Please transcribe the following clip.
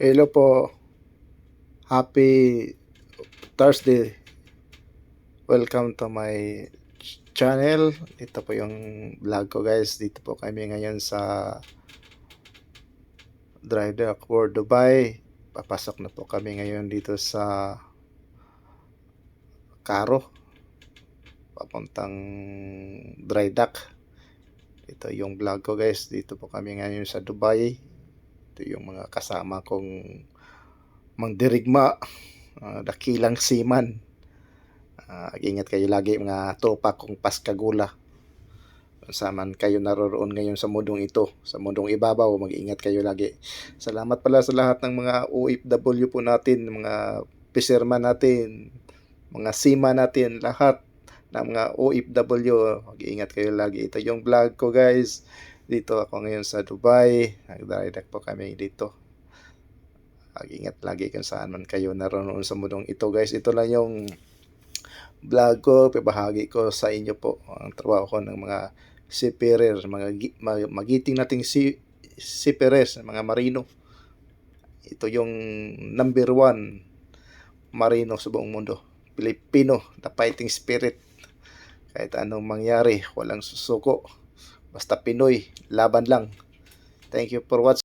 Hello po. Happy Thursday. Welcome to my ch- channel. Ito po yung vlog ko guys. Dito po kami ngayon sa Dry Dock World Dubai. Papasok na po kami ngayon dito sa Karo. Papuntang Dry Dock. Ito yung vlog ko guys. Dito po kami ngayon sa Dubai. Ito yung mga kasama kong mangdirigma, ah, dakilang seaman. Ah, ingat kayo lagi mga tropa kong paskagula. Saman kayo naroroon ngayon sa mundong ito, sa mundong ibabaw, mag-ingat kayo lagi. Salamat pala sa lahat ng mga OFW po natin, mga fisherman natin, mga seaman natin, lahat ng mga OFW, mag-ingat kayo lagi. Ito yung vlog ko guys. Dito ako ngayon sa Dubai. Nagdaridak po kami dito. Mag-ingat lagi kung saan man kayo naroon sa mundong ito guys. Ito lang yung vlog ko, pibahagi ko sa inyo po ang trabaho ko ng mga seafarer, mga mag- magiting nating si seafarers, mga marino. Ito yung number one marino sa buong mundo. Pilipino, the fighting spirit. Kahit anong mangyari, walang susuko. Basta Pinoy, laban lang. Thank you for watching.